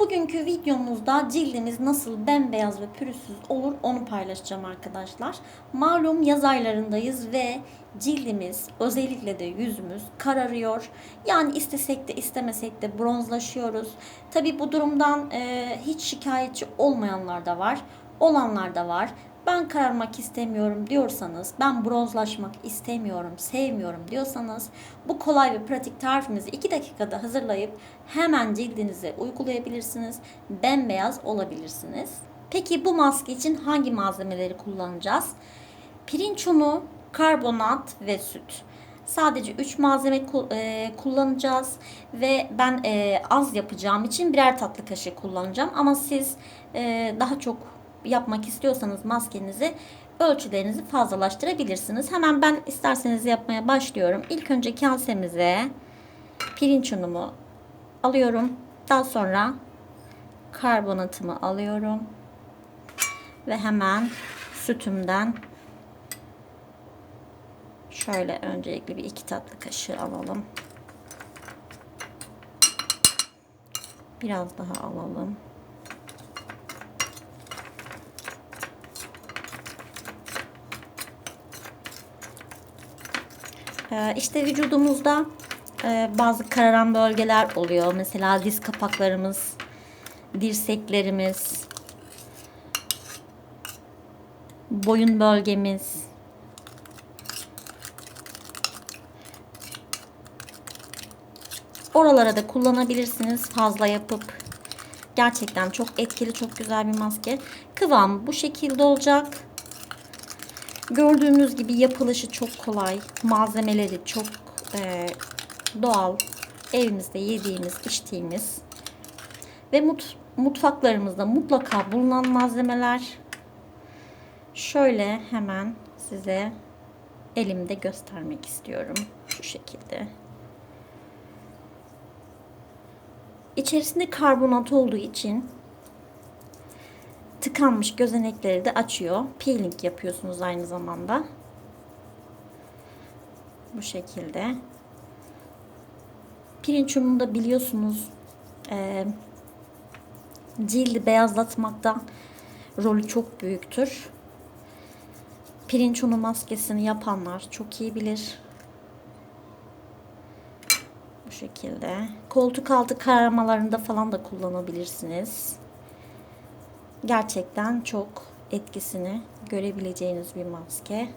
Bugünkü videomuzda cildimiz nasıl bembeyaz ve pürüzsüz olur onu paylaşacağım arkadaşlar. Malum yaz aylarındayız ve cildimiz özellikle de yüzümüz kararıyor. Yani istesek de istemesek de bronzlaşıyoruz. Tabi bu durumdan e, hiç şikayetçi olmayanlar da var, olanlar da var. Ben kararmak istemiyorum diyorsanız, ben bronzlaşmak istemiyorum, sevmiyorum diyorsanız bu kolay ve pratik tarifimizi 2 dakikada hazırlayıp hemen cildinize uygulayabilirsiniz. Bembeyaz olabilirsiniz. Peki bu maske için hangi malzemeleri kullanacağız? Pirinç unu, karbonat ve süt. Sadece 3 malzeme e, kullanacağız ve ben e, az yapacağım için birer tatlı kaşığı kullanacağım. Ama siz e, daha çok yapmak istiyorsanız maskenizi ölçülerinizi fazlalaştırabilirsiniz. Hemen ben isterseniz yapmaya başlıyorum. İlk önce kasemize pirinç unumu alıyorum. Daha sonra karbonatımı alıyorum. Ve hemen sütümden şöyle öncelikle bir iki tatlı kaşığı alalım. Biraz daha alalım. İşte vücudumuzda e, bazı kararan bölgeler oluyor. Mesela diz kapaklarımız, dirseklerimiz, boyun bölgemiz. Oralara da kullanabilirsiniz fazla yapıp. Gerçekten çok etkili, çok güzel bir maske. Kıvam bu şekilde olacak. Gördüğünüz gibi yapılışı çok kolay. Malzemeleri çok e, doğal. Evimizde yediğimiz, içtiğimiz ve mut, mutfaklarımızda mutlaka bulunan malzemeler. Şöyle hemen size elimde göstermek istiyorum. Şu şekilde. İçerisinde karbonat olduğu için tıkanmış gözenekleri de açıyor. Peeling yapıyorsunuz aynı zamanda. Bu şekilde. Pirinç ununu da biliyorsunuz e, cildi beyazlatmakta rolü çok büyüktür. Pirinç unu maskesini yapanlar çok iyi bilir. Bu şekilde. Koltuk altı kararmalarında falan da kullanabilirsiniz gerçekten çok etkisini görebileceğiniz bir maske.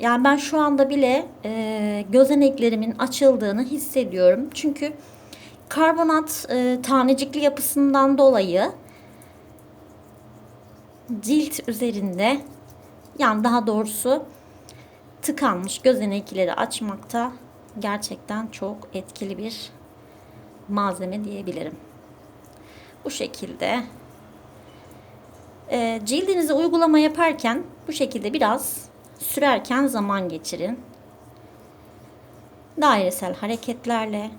Yani ben şu anda bile e, gözeneklerimin açıldığını hissediyorum. Çünkü karbonat e, tanecikli yapısından dolayı cilt üzerinde yani daha doğrusu tıkanmış gözenekleri açmakta gerçekten çok etkili bir malzeme diyebilirim. Bu şekilde. E, cildinize uygulama yaparken bu şekilde biraz sürerken zaman geçirin. Dairesel hareketlerle.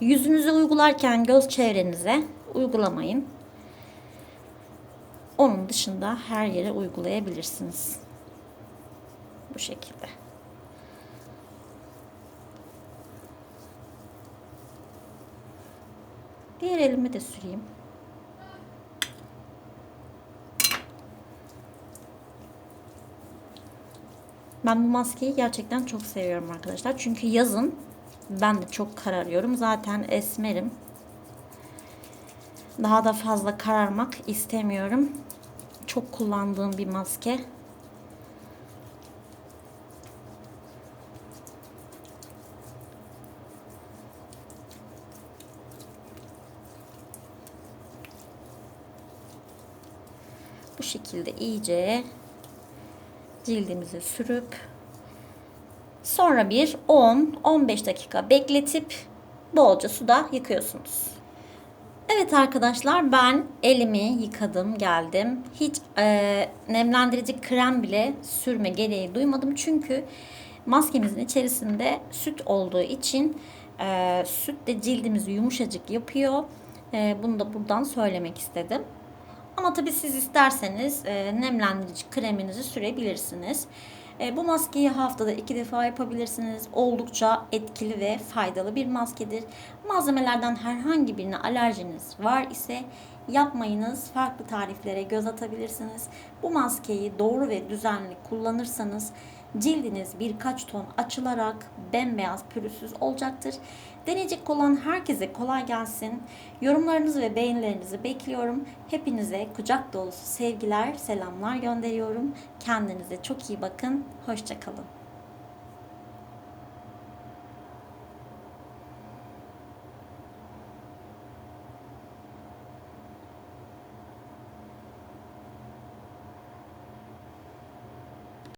Yüzünüze uygularken göz çevrenize uygulamayın. Onun dışında her yere uygulayabilirsiniz. Bu şekilde. Diğer elimi de süreyim. Ben bu maskeyi gerçekten çok seviyorum arkadaşlar. Çünkü yazın ben de çok kararıyorum. Zaten esmerim. Daha da fazla kararmak istemiyorum. Çok kullandığım bir maske. Şekilde iyice cildimize sürüp sonra bir 10-15 dakika bekletip bolca suda yıkıyorsunuz. Evet arkadaşlar ben elimi yıkadım geldim. Hiç e, nemlendirici krem bile sürme gereği duymadım. Çünkü maskemizin içerisinde süt olduğu için e, süt de cildimizi yumuşacık yapıyor. E, bunu da buradan söylemek istedim. Ama tabii siz isterseniz e, nemlendirici kreminizi sürebilirsiniz. E, bu maskeyi haftada iki defa yapabilirsiniz. Oldukça etkili ve faydalı bir maskedir. Malzemelerden herhangi birine alerjiniz var ise yapmayınız. Farklı tariflere göz atabilirsiniz. Bu maskeyi doğru ve düzenli kullanırsanız cildiniz birkaç ton açılarak bembeyaz pürüzsüz olacaktır. Deneyecek olan herkese kolay gelsin. Yorumlarınızı ve beğenilerinizi bekliyorum. Hepinize kucak dolusu sevgiler, selamlar gönderiyorum. Kendinize çok iyi bakın. Hoşçakalın.